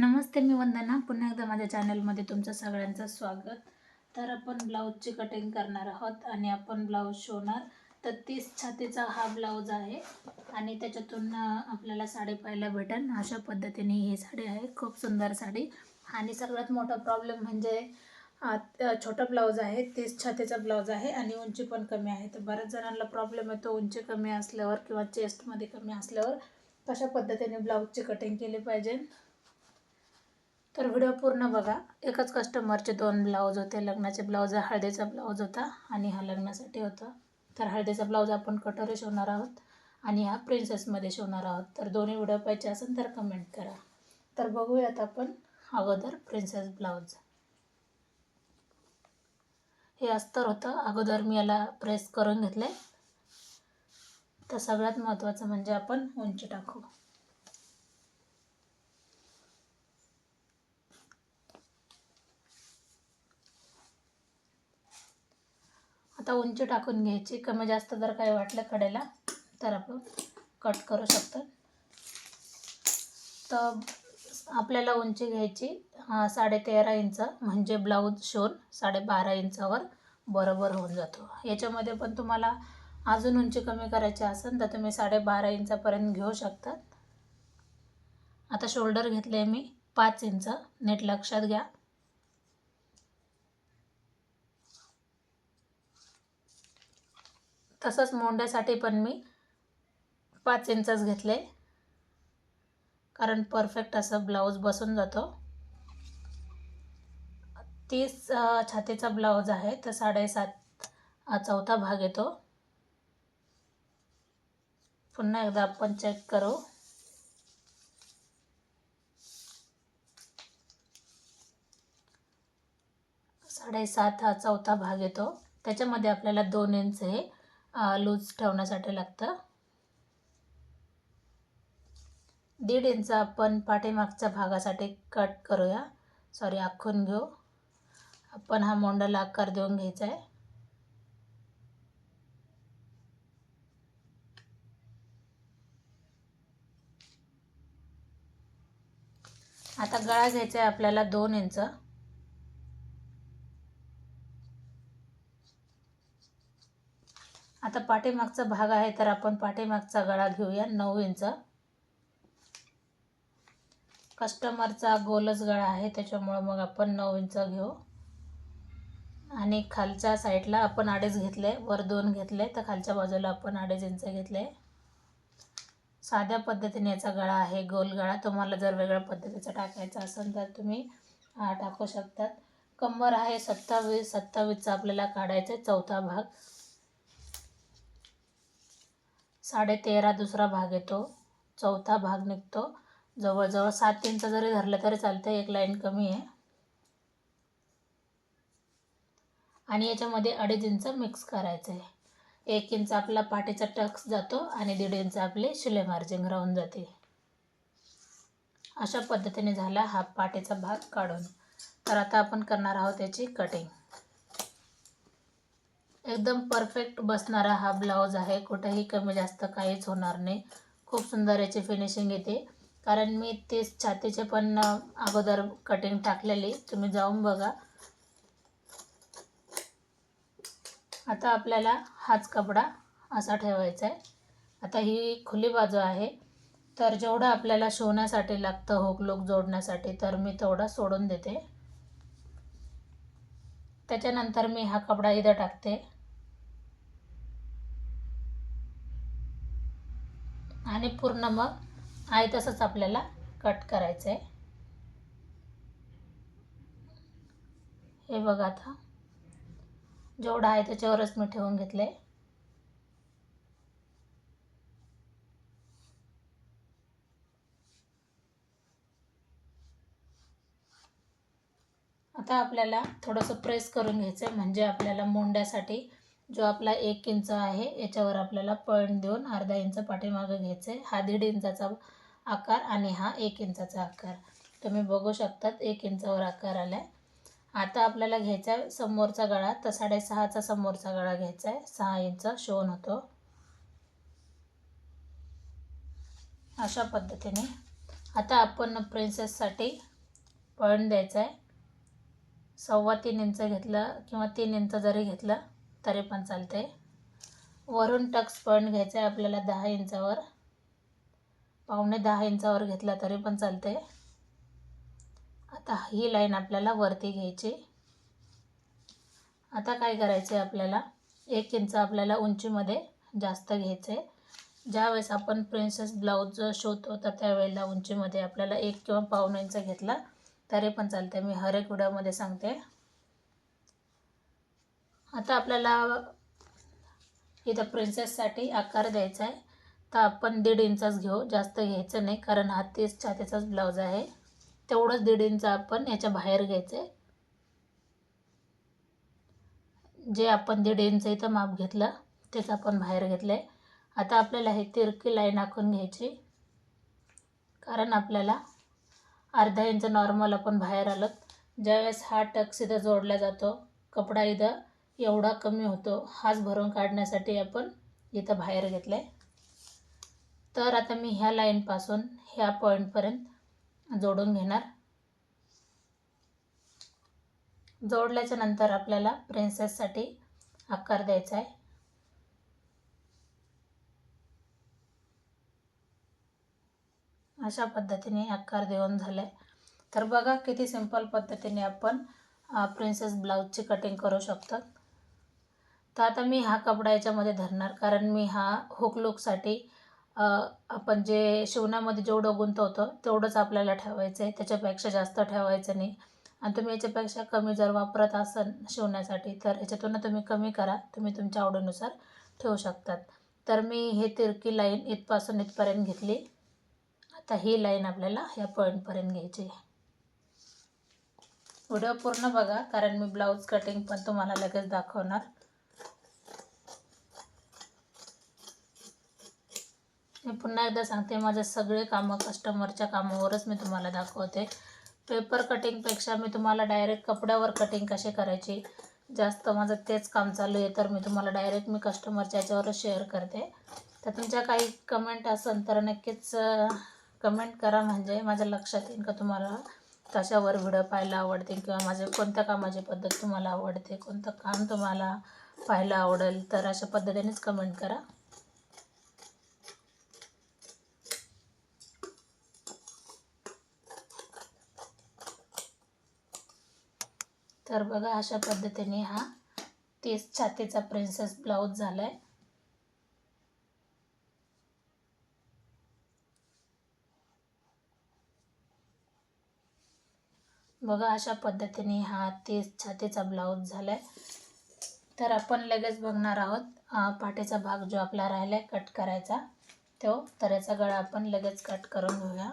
नमस्ते मी वंदना. पुन्हा एकदा माझ्या चॅनलमध्ये तुमचं सगळ्यांचं स्वागत. तर आपण ब्लाऊजची कटिंग करणार आहोत आणि आपण ब्लाऊज शिवणार. तर तीस छातीचा हा ब्लाऊज आहे आणि त्याच्यातून आपल्याला साडी पाहायला भेटेल अशा पद्धतीने ही साडी आहे. खूप सुंदर साडी. आणि सगळ्यात मोठा प्रॉब्लेम म्हणजे छोटा ब्लाऊज आहे. तीस छातीचा ब्लाऊज आहे आणि उंची पण कमी आहे. तर बऱ्याच जणांना प्रॉब्लेम येतो उंची कमी असल्यावर किंवा चेस्टमध्ये कमी असल्यावर. कशा पद्धतीने ब्लाऊजची कटिंग केली पाहिजे. तर व्हिडिओ पूर्ण बघा. एकच कस्टमरचे दोन ब्लाऊज होते. लग्नाचे ब्लाऊज हळदीचा ब्लाऊज होता आणि हा लग्नासाठी होता. तर हळदीचा ब्लाऊज आपण कटोरी शिवणार आहोत आणि हा प्रिन्सेसमध्ये शिवणार आहोत. तर दोन्ही व्हिडिओ पाहिजे असेल तर कमेंट करा. तर बघूयात आपण अगोदर प्रिन्सेस ब्लाऊज हे अस्तर होतं. अगोदर मी याला प्रेस करून घेतले तर सगळ्यात महत्त्वाचं म्हणजे आपण उंची टाकू. आता उंची टाकून घ्यायची. कमी जास्त जर काही वाटलं कडेला तर आपण कट करू शकतो. तर आपल्याला उंची घ्यायची साडेतेरा साडे तेरा इंच म्हणजे ब्लाऊज शिवून साडेबारा इंचावर बरोबर होऊन जातो. याच्यामध्ये पण तुम्हाला अजून उंची कमी करायची असेल तर तुम्ही साडेबारा इंचापर्यंत घेऊ शकतात आता शोल्डर घेतले मी पाच इंच. नीट लक्षात घ्या. तसंच मोंड्यासाठी पण मी पाच इंचच घेतले. कारण परफेक्ट असं ब्लाऊज बसून जातो. तीस छातीचा ब्लाऊज आहे तर साडेसात चौथा भाग येतो. पुन्हा एकदा आपण चेक करू. साडेसात हा चौथा भाग येतो. त्याच्यामध्ये आपल्याला दोन इंच हे लूज ठेवण्यासाठी लागतं. दीड इंच आपण पाठीमागच्या भागासाठी कट करूया. सॉरी आखून घेऊ. आपण हा मोंडाला आकार देऊन घ्यायचा आहे. आता गळा घ्यायचा आहे आपल्याला दोन इंच. आता पाठीमागचा भाग आहे तर आपण पाठीमागचा गळा घेऊया नऊ इंच. कस्टमरचा गोलच गळा आहे त्याच्यामुळं मग आपण नऊ इंच घेऊ. आणि खालच्या साईडला आपण अडीच घेतले वर दोन घेतले तर खालच्या बाजूला आपण अडीच इंच घेतले. साध्या पद्धतीने याचा गळा आहे गोल गळा. तुम्हाला जर वेगळ्या पद्धतीचा टाकायचा असेल तर तुम्ही टाकू शकतात. कंबर आहे सत्तावीस सत्तावीसचा आपल्याला काढायचा आहे चौथा भाग. साडेतेरा दुसरा भाग येतो. चौथा भाग निघतो. जवळजवळ सात इंच जरी धरलं तरी चालतं एक लाईन कमी आहे. आणि याच्यामध्ये अडीच इंच मिक्स करायचं आहे एक इंच आपला पाठीचा टक्स जातो आणि दीड इंच आपले शिले मार्जिंग राहून जाते. अशा पद्धतीने झाला हा पाठीचा भाग काढून. तर आता आपण करणार आहोत त्याची कटिंग एकदम परफेक्ट बसणारा हा ब्लाऊज आहे. कुठेही कमी जास्त काहीच होणार नाही. खूप सुंदर याची फिनिशिंग येते. कारण मी ते छातीचे पण अगोदर कटिंग टाकलेली. तुम्ही जाऊन बघा. आता आपल्याला हाच कपडा असा ठेवायचा आहे. आता ही खुली बाजू आहे. तर जेवढं आपल्याला शिवण्यासाठी लागतं होकलोक जोडण्यासाठी तर मी तेवढं सोडून देते. त्याच्यानंतर मी हा कपडा इथं टाकते. आणि पूर्ण मग आहे तसंच आपल्याला कट करायचं आहे हे बघा आता. जेवढं आहे त्याच्यावरच मी ठेवून घेतले आता आपल्याला थोडंसं प्रेस करून घ्यायचं आहे म्हणजे आपल्याला मोंड्यासाठी जो आपला एक इंच आहे याच्यावर आपल्याला पॉईंट देऊन अर्धा इंच पाठीमागं घ्यायचं आहे हा दीड इंचाचा आकार आणि हा एक इंचाचा आकार. तुम्ही बघू शकतात एक इंचावर आकार आला आहे आता आपल्याला घ्यायचा आहे समोरचा गळा. तर साडेसहाचा समोरचा गळा घ्यायचा आहे. सहा इंच शिवून होतो. अशा पद्धतीने. आता आपण प्रिन्सेससाठी पॉईंट द्यायचा आहे सव्वा तीन इंच घेतलं किंवा तीन इंच जरी घेतलं तरी पण चालते वरून टक्स पॉईंट घ्यायचा आहे आपल्याला दहा इंचावर. पावणे दहा इंचावर घेतला तरी पण चालते आता ही लाईन आपल्याला वरती घ्यायची. आता काय करायचं आहे आपल्याला? एक इंच आपल्याला उंचीमध्ये जास्त घ्यायचं आहे ज्यावेळेस आपण प्रिन्सेस ब्लाऊज शिवतो तर त्यावेळेला उंचीमध्ये आपल्याला एक किंवा पावणे इंच घेतला तरी पण चालते मी हर एक व्हिडिओमध्ये सांगते. आता आपल्याला इथं प्रिन्सेससाठी आकार द्यायचा आहे. तर आपण दीड इंचाच घेऊ. जास्त घ्यायचं नाही कारण हा तीस छातीचाच ब्लाऊज आहे. तेवढंच दीड इंच आपण याच्या बाहेर घ्यायचं आहे जे आपण दीड इंच इथं माप घेतलं तेच आपण बाहेर घेतलं आहे आता आपल्याला हे तिरकी लाईन आखून घ्यायची. कारण आपल्याला अर्धा इंच नॉर्मल आपण बाहेर आलं ज्यावेळेस हा टक्स इथं जोडला जातो कपडा इथं एवढा कमी होतो हाच भरून काढण्यासाठी आपण इथं बाहेर घेतलं आहे तर आता मी ह्या लाईनपासून ह्या पॉईंटपर्यंत जोडून घेणार. जोडल्याच्या नंतर आपल्याला प्रिन्सेससाठी आकार द्यायचा आहे. अशा पद्धतीने आकार देऊन झाले तर बघा किती सिंपल पद्धतीने आपण प्रिन्सेस ब्लाऊजची कटिंग करू शकतो. तर आता मी हा कपडा याच्यामध्ये धरणार. कारण मी हा हुक लुकसाठी आपण जे शिवण्यामध्ये जेवढं गुंतवतो तेवढंच आपल्याला ठेवायचं आहे. त्याच्यापेक्षा जास्त ठेवायचं नाही. आणि तुम्ही याच्यापेक्षा कमी जर वापरत असाल शिवण्यासाठी तर याच्यातून तुम्ही कमी करा. तुम्ही तुमच्या आवडीनुसार ठेवू शकतात. तर मी हे तिरकी लाईन इथपासून इथपर्यंत घेतली. आता ही लाईन आपल्याला ह्या पॉईंटपर्यंत घ्यायची आहे. व्हिडिओ पूर्ण बघा कारण मी ब्लाऊज कटिंग पण तुम्हाला लगेच दाखवणार. मी पुन्हा एकदा सांगते माझे सगळे कामं कस्टमरच्या कामावरच मी तुम्हाला दाखवते. पेपर कटिंगपेक्षा मी तुम्हाला डायरेक्ट कपड्यावर कटिंग कशी करायची जास्त माझं तेच काम चालू आहे तर मी तुम्हाला डायरेक्ट मी कस्टमरच्या याच्यावरच शेअर करते. तर तुमच्या काही कमेंट असेल तर नक्कीच कमेंट करा. म्हणजे माझ्या लक्षात येईल का तुम्हाला? कशावर व्हिडिओ पाहायला आवडते किंवा माझे कोणत्या कामाची पद्धत तुम्हाला आवडते कोणतं काम तुम्हाला पाहायला आवडेल तर अशा पद्धतीनेच कमेंट करा. तर बघा अशा पद्धतीने हा तीस छातीचा प्रिन्सेस ब्लाऊज झाला आहे बघा अशा पद्धतीने हा तीस छातीचा ब्लाऊज झाला आहे तर आपण लगेच बघणार आहोत पाठीचा भाग जो आपला राहिला आहे कट करायचा तो तर याचा गळा आपण लगेच कट करून घेऊया.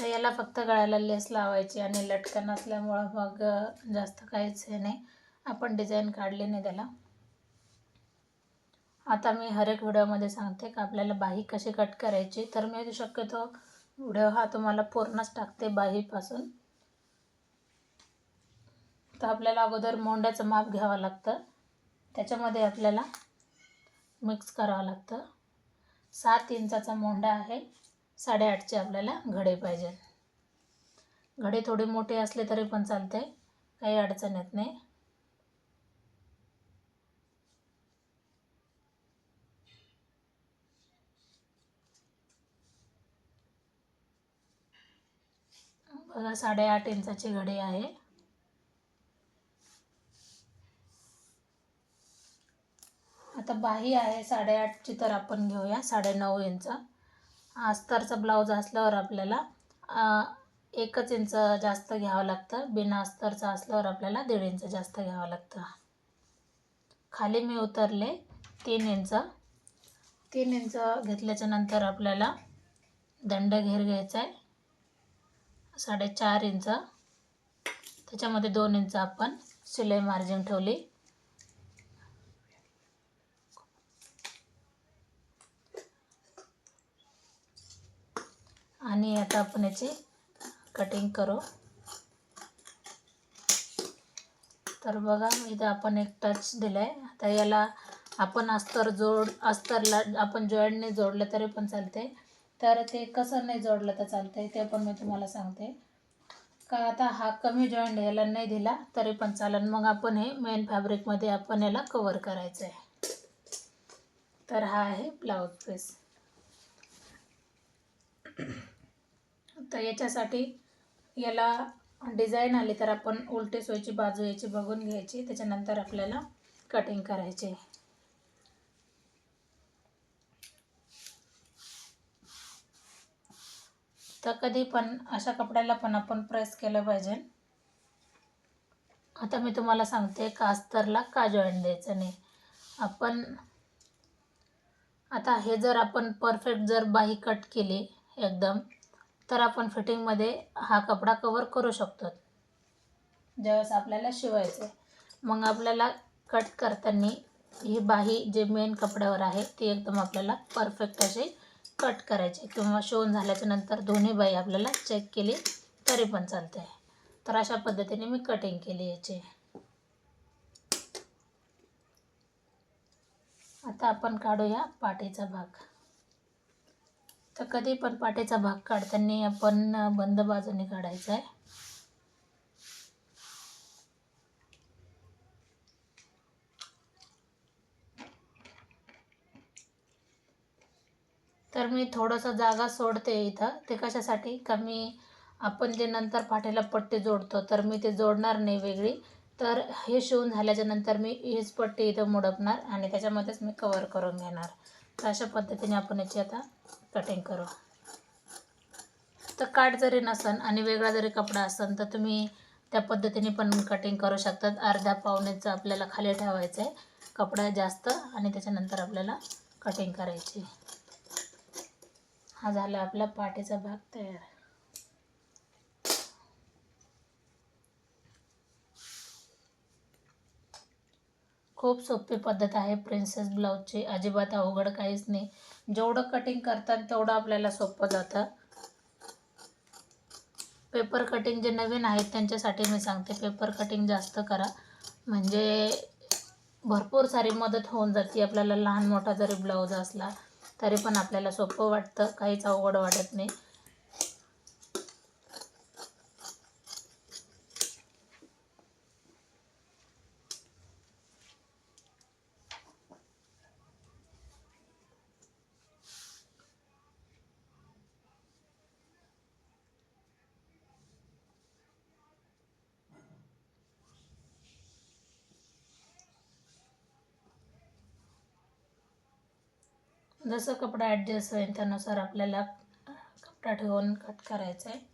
तर याला फक्त गळ्याला लेस लावायची आणि लटकन असल्यामुळं मग जास्त काहीच हे नाही. आपण डिझाईन काढली नाही त्याला. आता मी हर एक व्हिडिओमध्ये सांगते का आपल्याला बाही कशी कट करायची. तर मी शक्यतो व्हिडिओ हा तुम्हाला पूर्णच टाकते बाहीपासून. तर आपल्याला अगोदर मोंड्याचं माप घ्यावं लागतं. त्याच्यामध्ये आपल्याला मिक्स करावं लागतं. सात इंचाचा मोंडा आहे. साडेआठचे आपल्याला घडे पाहिजे. घडे थोडे मोठे असले तरी पण चालते काही अडचण येत नाही. बघा साडेआठ इंचाची घडी आहे. आता बाही आहे साडेआठची तर आपण घेऊया साडेनऊ इंच. अस्तरचा ब्लाऊज असल्यावर आपल्याला एकच इंच जास्त घ्यावं लागतं. बिना अस्तरचं असल्यावर आपल्याला दीड इंच जास्त घ्यावं लागतं. खाली मी उतरले तीन इंच. तीन इंच घेतल्याच्या नंतर आपल्याला दंड घेर घ्यायचा आहे साडेचार इंच. त्याच्यामध्ये दोन इंच आपण शिलाई मार्जिन ठेवली आणि आता आपण याची कटिंग करू. तर बघा इथं आपण एक टच दिला आहे आता याला आपण अस्तर जोड अस्तरला आपण जॉईंटने जोडलं तरी पण चालते तर ते कसं नाही जोडलं तर चालते ते पण मी तुम्हाला सांगते. का आता हा कमी जॉईंट याला नाही दिला तरी पण चालेल. मग आपण हे मेन फॅब्रिकमध्ये आपण याला कवर करायचं आहे तर हा आहे ब्लाऊज पीस तर याच्यासाठी याला डिझाईन आली तर आपण उलटे सोयची बाजू याची बघून घ्यायची. त्याच्यानंतर आपल्याला कटिंग करायची. तर कधी पण अशा कपड्याला पण आपण प्रेस केलं पाहिजे. आता मी तुम्हाला सांगते कास्तरला का जॉईंट द्यायचं नाही. आपण आता हे जर आपण परफेक्ट जर बाही कट केली एकदम तर आपण फिटिंगमध्ये हा कपडा कवर करू शकतो. ज्यावेळेस आपल्याला शिवायचं आहे मग आपल्याला कट करताना ही बाही जे मेन कपड्यावर आहे ती एकदम आपल्याला परफेक्ट अशी कट करायची. किंवा शिवून झाल्याच्यानंतर दोन्ही बाई आपल्याला चेक केली तरी पण चालते तर अशा पद्धतीने मी कटिंग केली याची. आता आपण काढूया पाठीचा भाग. तर कधी पण पाठीचा भाग काढताना आपण बंद बाजूने काढायचा आहे. तर मी थोडंसं जागा सोडते इथं. ते कशासाठी? का मी आपण जे नंतर पाठीला पट्टी जोडतो तर मी ते जोडणार नाही वेगळी. तर हे शिवून झाल्याच्यानंतर मी हीच पट्टी इथं मुडपणार आणि त्याच्यामध्येच मी कवर करून घेणार. तर अशा पद्धतीने आपण याची आता कटिंग करू. तर काट जरी नसन आणि वेगळा जरी कपडा असन तर तुम्ही त्या पद्धतीने पण कटिंग करू शकतात. अर्ध्या पावणेचं आपल्याला खाली ठेवायचं आहे कपडा जास्त आणि त्याच्यानंतर आपल्याला कटिंग करायची. हा झाला आपला पाठीचा भाग तयार. खूप सोपी पद्धत आहे. प्रिन्सेस ब्लाऊजची अजिबात अवघड काहीच नाही. जेवढं कटिंग करतात तेवढं आपल्याला सोपं जातं. पेपर कटिंग जे नवीन आहेत त्यांच्यासाठी मी सांगते पेपर कटिंग जास्त करा. म्हणजे भरपूर सारी मदत होऊन जाते. आपल्याला लहान मोठा जरी ब्लाऊज असला तरी पण आपल्याला सोपं वाटतं. काहीच अवघड वाटत नाही. जसं कपडा ॲडजस्ट होईल त्यानुसार आपल्याला कपडा ठेवून कट करायचा आहे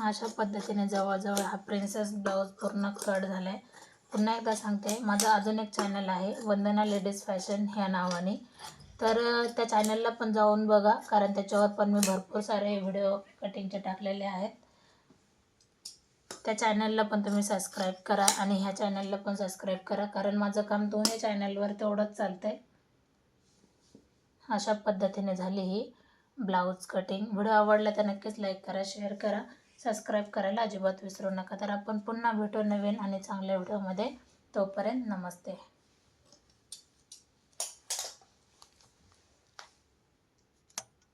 अशा पद्धतीने जवळजवळ हा प्रिन्सेस ब्लाऊज पूर्ण कट झाला आहे पुन्हा एकदा सांगते माझं अजून एक चॅनल आहे वंदना लेडीज फॅशन ह्या नावाने. तर त्या चॅनलला पण जाऊन बघा कारण त्याच्यावर पण मी भरपूर सारे व्हिडिओ कटिंगचे टाकलेले आहेत. त्या चॅनलला पण तुम्ही सबस्क्राईब करा आणि ह्या चॅनलला पण सबस्क्राईब करा. कारण माझं काम दोन्ही चॅनलवर तेवढंच चालतं आहे अशा पद्धतीने झाली ही ब्लाऊज कटिंग व्हिडिओ आवडला तर नक्कीच लाईक करा शेअर करा सबस्क्राईब करायला अजिबात विसरू नका. तर आपण पुन्हा भेटू नवीन आणि चांगल्या व्हिडिओमध्ये तोपर्यंत नमस्ते.